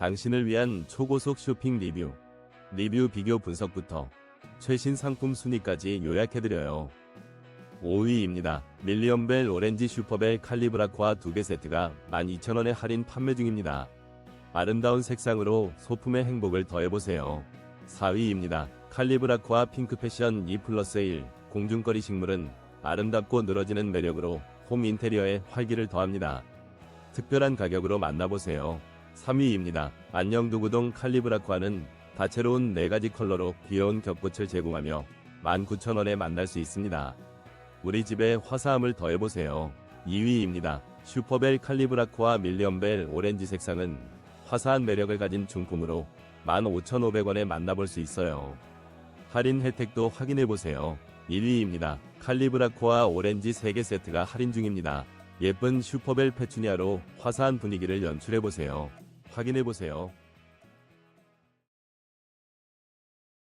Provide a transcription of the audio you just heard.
당신을 위한 초고속 쇼핑 리뷰, 리뷰 비교 분석부터 최신 상품 순위까지 요약해드려요. 5위입니다. 밀리언벨 오렌지 슈퍼벨 칼리브라코아 2개 세트가 12,000원에 할인 판매 중입니다. 아름다운 색상으로 소품의 행복을 더해보세요. 4위입니다. 칼리브라코아 핑크 패션 2 플러스 1 공중거리 식물은 아름답고 늘어지는 매력으로 홈 인테리어에 활기를 더합니다. 특별한 가격으로 만나보세요. 3위입니다. 안녕두구동 칼리브라코아는 다채로운 4가지 컬러로 귀여운 겹꽃을 제공하며 19,000원에 만날 수 있습니다. 우리 집에 화사함을 더해보세요. 2위입니다. 슈퍼벨 칼리브라코아 밀리언벨 오렌지 색상은 화사한 매력을 가진 중품으로 15,500원에 만나볼 수 있어요. 할인 혜택도 확인해보세요. 1위입니다. 칼리브라코아 오렌지 3개 세트가 할인 중입니다. 예쁜 슈퍼벨 페추니아로 화사한 분위기를 연출해보세요. 확인해보세요.